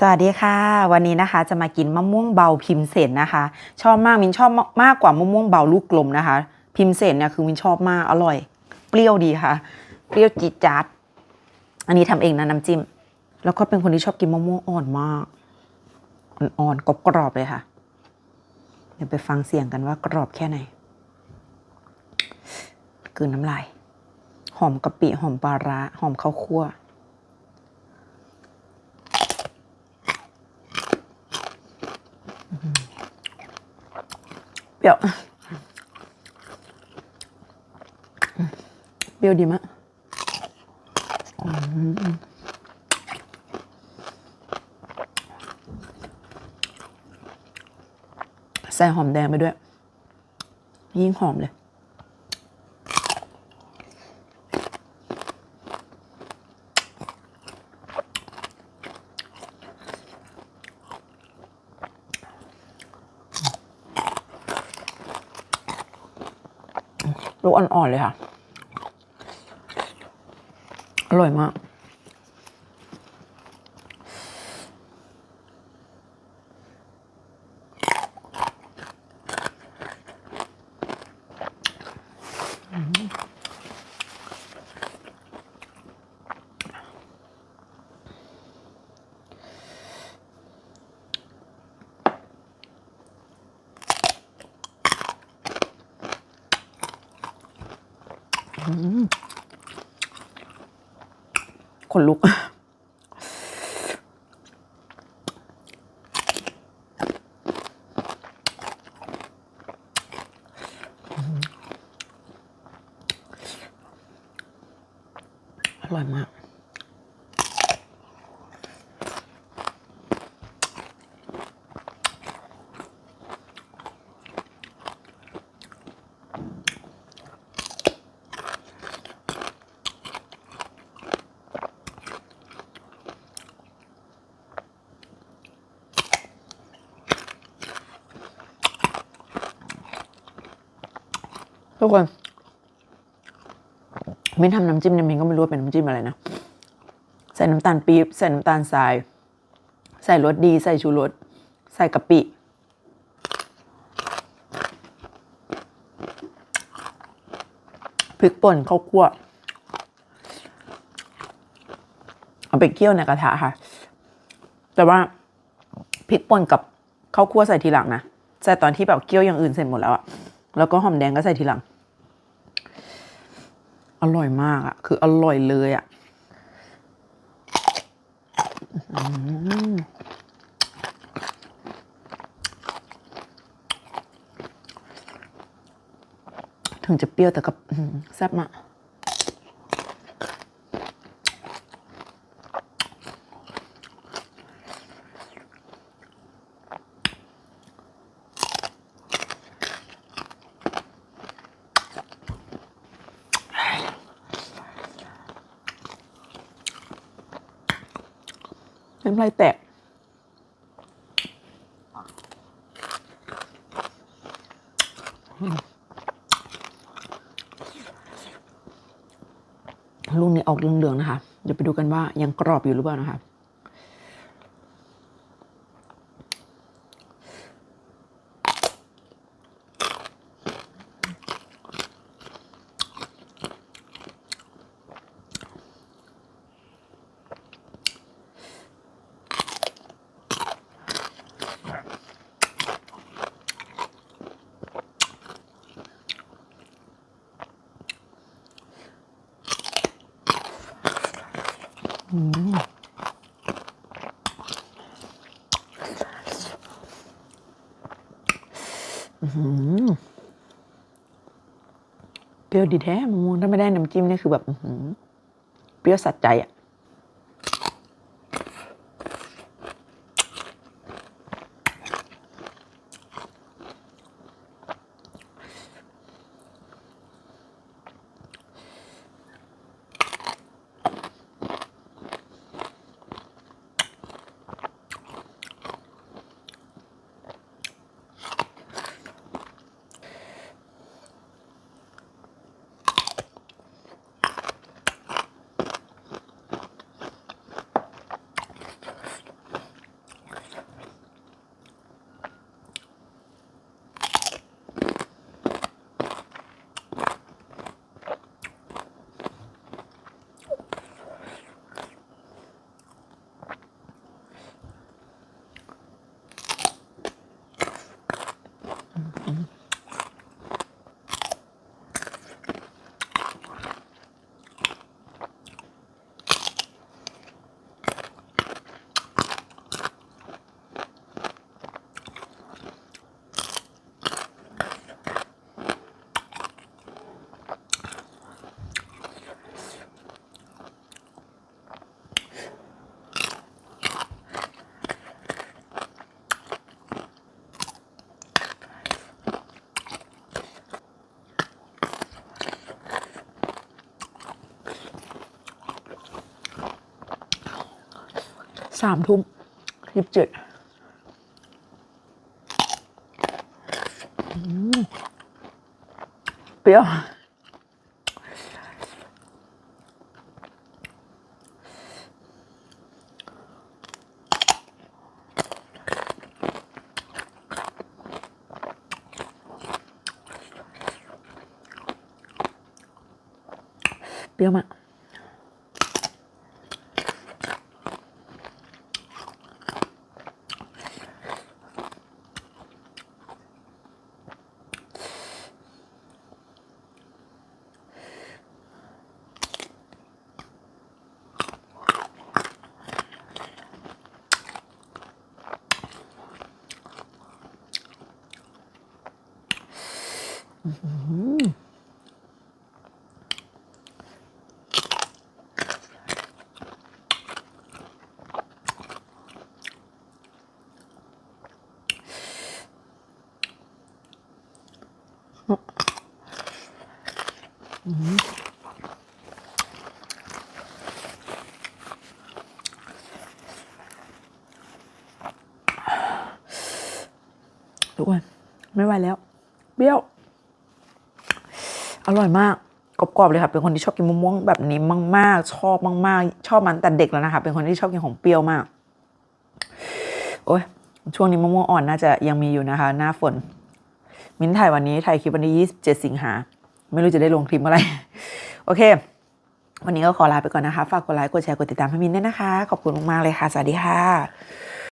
สวัสดีค่ะ วันนี้นะคะจะมากินมะม่วงเบาพิมพ์เสนนะคะ ชอบมากมินชอบมากกว่ามะม่วงเบาลูกกลมนะคะ พิมพ์เสนเนี่ยคือมินชอบมากอร่อย เปรี้ยวดีค่ะ เปรี้ยวจี๊ดจ๊าดอันนี้ทำเองนะน้ำจิ้ม แล้วก็เป็นคนที่ชอบกินมะม่วงอ่อนมากอ่อนๆกรอบๆเลยค่ะ เดี๋ยวไปฟังเสียงกันว่ากรอบแค่ไหนกืนน้ำลายหอมกะปิหอมปลาร้าหอมข้าวคั่ว ดี๋ยวเปรี้ยวดีมากอืมใส่หอมแดงไปด้วย ยิ่งหอมเลย ลูกอ่อนๆเลยค่ะ อร่อยมาก ขนลุก อร่อยมาก กคนมินทำน้ำจิ้มเนี่ยมินก็ไม่รู้ว่าเป็นน้ำจิ้มอะไรนะ ใส่น้ำตาลปี๊บใส่น้ำตาลทราย ใส่รสดี ใส่ชูรส ใส่กะปิพริกป่นข้าวคั่วเอาไปเคี่ยวในกระทะค่ะ แต่ว่าพริกป่นกับข้าวคั่วใส่ทีหลังนะ ใส่ตอนที่แบบเคี่ยวอย่างอื่นเสร็จหมดแล้วอะแล้วก็หอมแดงก็ใส่ทีหลัง อร่อยมากอะคืออร่อยเลยอะถึงจะเปรี้ยวแต่ก็แซ่บมาก น้ำลายแตกลูกนี้ออกเหลืองๆนะคะ เดี๋ยวไปดูกันว่ายังกรอบอยู่หรือเปล่านะคะ เปรี้ยวดีแท้มะม่วงถ้าไม่ได้น้ำจิ้มเนี่ยคือแบบเปรี้ยวสัดใจอะ สามทุ่มยี่สิบเจ็ดเปรี้ยวเปรี้ยวมาก ทุกคนไม่ไหวแล้วเปรี้ยว อร่อยมากกรอบๆเลยค่ะเป็นคนที่ชอบกินมะม่วงแบบนี้มาก ๆ ชอบมากๆ ชอบมันแต่เด็กแล้วนะคะ เป็นคนที่ชอบกินของเปรี้ยวมาก โอ้ยช่วงนี้มะม่วงอ่อนน่าจะยังมีอยู่นะคะ หน้าฝน มิ้นถ่ายวันนี้ถ่ายคลิปวันที่27 สิงหา ไม่รู้จะได้ลงคลิปเมื่อไหร่โอเค วันนี้ก็ขอลาไปก่อนนะคะ ฝากกดไลค์กดแชร์กดติดตามให้มิ้นด้วยนะคะ ขอบคุณมากๆเลยค่ะ สวัสดีค่ะ